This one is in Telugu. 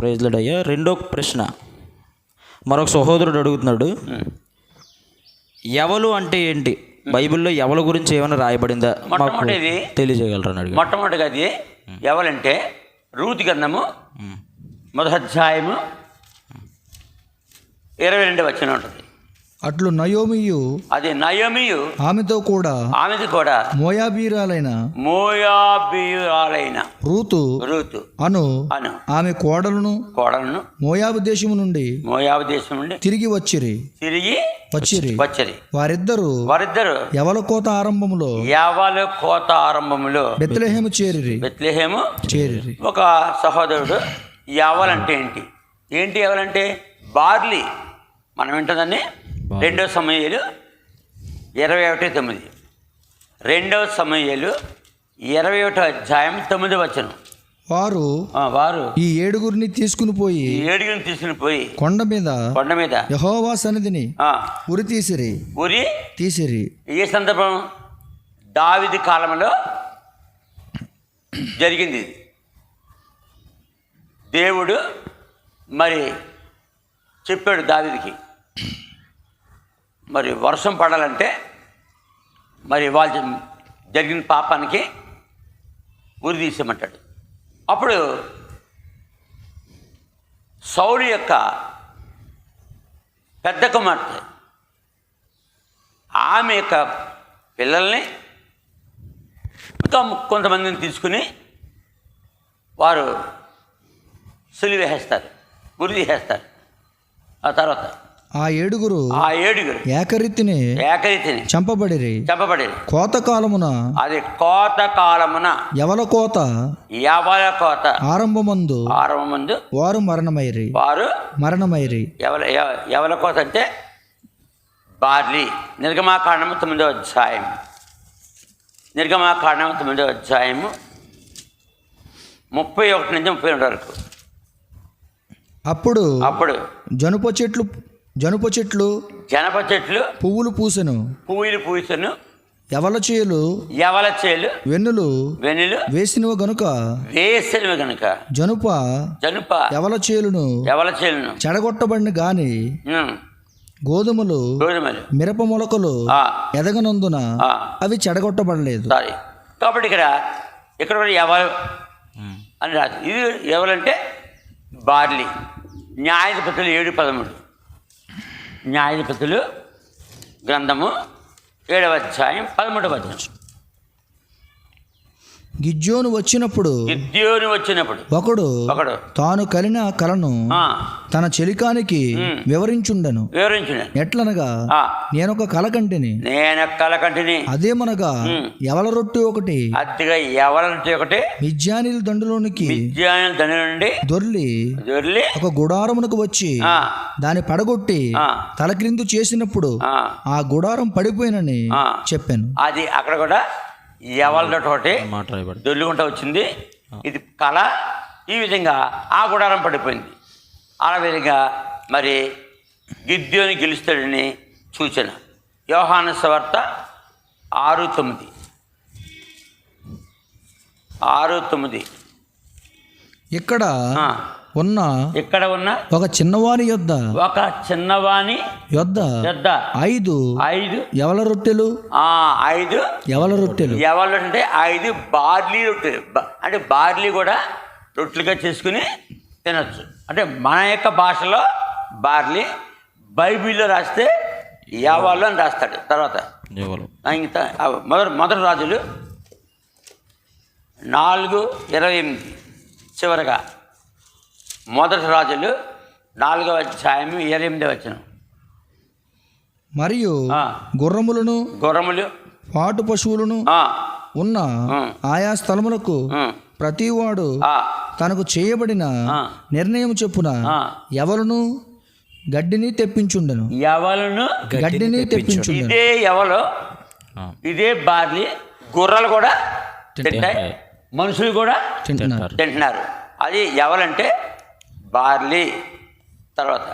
ప్రైజ్లడ్ అయ్యా. రెండో ప్రశ్న. మరొక సహోదరుడు అడుగుతున్నాడు ఎవలు అంటే ఏంటి? బైబిల్లో ఎవల గురించి ఏమైనా రాయబడిందా? మొట్టమొదటిది తెలియజేయగలరా మొట్టమొదటిగా అది ఎవరంటే రూతి గంధము. మొదటి అధ్యాయము ఇరవై రెండు వచ్చిన ఉంటుంది. అట్లు నయోమియు అది నయమియు ఆమెతో కూడా ఆమెది కూడా మోయాబీరాలైన మోయాబియురాలైన రూతు రూతు అను అను ఆమె కోడలను కోడలను మోయాబు దేశము నుండి మోయాబు దేశం నుండి తిరిగి వచ్చిరి. తిరిగి వచ్చిరి. వచ్చరి. వారిద్దరూ వారిద్దరు ఎవల కోత ఆరంభములో? యావల కోత ఆరంభములో? బెత్లెహేము చేరిరి. బెత్లెహేము చేరిరి. ఒక సహోదరుడు యావలంటే ఏంటి? ఏంటి ఎవలంటే? బార్లీ. మనం వింటుందని రెండో సమయాలు ఇరవై ఒకటి తొమ్మిది. రెండవ సమయాలు ఇరవై ఒకటో అధ్యాయం తొమ్మిది వచనం. వారు వారు ఈ ఏడుగురిని తీసుకుని పోయి ఏడుగురిని తీసుకుని పోయి కొండ మీద కొండ మీద యహోవా సన్నిధిని ఉరి తీసిరి. ఊరి తీసిరి. ఏ సందర్భం? దావిది కాలంలో జరిగింది. దేవుడు మరి చెప్పాడు దావిదికి మరి వర్షం పడాలంటే మరి వాళ్ళు జరిగిన పాపానికి ఉరి తీసేయమంటాడు. అప్పుడు సౌలు యొక్క పెద్ద కుమార్తె ఆమె యొక్క పిల్లల్ని ఇంకా కొంతమందిని తీసుకుని వారు సులివేసేస్తారు గురి తీసేస్తారు ఆ తర్వాత ఆ ఏడుగురు ఆ ఏడుగురు ఏకరీతిని ఏకరీతిని చంపబడిరి. చెప్పబడేది కోత కాలమున అది కోత కాలమున ఎవల కోత? యాభై కోత? ఆరంభమందు ఆరవ ముందు వారు మరణమైరి. వారు మరణమైరి. ఎవల ఎవ- ఎవల కోత అంటే బార్లీ. నిర్గమాకాండము తొమ్మిదో అధ్యాయం. నిర్గమాకాండము తొమ్మిదో అధ్యాయము ముప్పై ఒకటి నుంచి ముప్పై రెండు వరకు. అప్పుడు అప్పుడు జనుప చెట్లు జనుప చెట్లు జనప చెట్లు పువ్వులు పూసెను. పువ్వులు పూసను ఎవల చేలు ఎవల చేలు వెన్నులు వెనులు వేసినవి గనుక వేసినవి గనుక జనుప జనుప ఎవల చేలును ఎవల చేలును. చెడగొట్టబడిన గాని గోధుమలు గోధుమలు. మిరప మొలకలు ఆ, ఎదగనందున అవి చెడగొట్టబడలేదు. సారీ. కాబట్టి ఇక్కడ ఇక్కడ కూడా ఎవరు అని రాదు. ఇది ఎవరంటే బార్లీ న్యాయాధిపతులు ఏడు పదమూడు. న్యాయాధిపతులు గ్రంథము ఏడవ అధ్యాయం పదమూడవ అధ్యాయం గిజ్జోను వచ్చినప్పుడు గిద్యోని వచ్చినప్పుడు ఒకడు ఒకడు తాను కలిన కలను తన చెలికానికి వివరించుండెను. వివరించిన. ఎట్లనగా నేనొక కల కంటిని నేను కలకంటిని అదేమనగా ఎవల రొట్టె ఒకటి అతిగా ఎవరంటే ఒకటి మిజ్జానీల దండులోనికి విద్యాయన దండ నుండి దొర్లి దొర్లి ఒక గుడారమునకు వచ్చి ఆ, దాన్ని పడగొట్టి తలక్రిందు చేసినప్పుడు ఆ, గుడారం పడిపోయినని. చెప్పాను. అది అక్కడ కూడా ఎవరితోటి దొల్లుకుంటూ వచ్చింది. ఇది కళ. ఈ విధంగా ఆ గుడారం పడిపోయింది. ఆ విధంగా మరి గిద్యోని గెలుస్తాడని సూచన. యోహాను సవార్త ఆరు తొమ్మిది. ఆరు తొమ్మిది. ఇక్కడ ఆ, ఉన్న ఇక్కడ ఉన్న? ఒక చిన్నవాని యొద్ద. ఒక చిన్నవాణి యొద్ద. పెద్ద ఐదు. ఐదు. ఎవల రొట్టెలు? ఆ ఐదు. ఎవల రొట్టెలు? ఎవరు అంటే ఐదు బార్లీ రొట్టెలు. అంటే బార్లీ కూడా రొట్టెలుగా చేసుకుని తినొచ్చు. అంటే మన యొక్క భాషలో బార్లీ బైబిల్లో రాస్తే యావాళ్ళు అని రాస్తాడు. తర్వాత ఎవరు ఇంకా మొదటి మొదటి రాజులు నాలుగు ఇరవై ఎనిమిది చివరగా మొదటి రాజులు నాలుగవ అధ్యాయం ఇరవై ఎనిమిది వచ్చిన మరియు గుర్రములను గుర్రములు పాటు పశువులను ఆ, ఉన్న. ఆయా స్థలములకు ప్రతివాడు తనకు చేయబడిన. నిర్ణయం చొప్పున ఆ. ఎవలను గడ్డిని తెప్పించుండెను. ఎవలను గడ్డిని తెప్పించుండెను. ఇదే ఎవలో? ఆ. ఇదే బార్లీ. గుర్రాలు కూడా తింటాయి. మనుషులు కూడా తింటున్నారు. తింటున్నారు. అది ఎవలంటే బార్లీ తర్వాత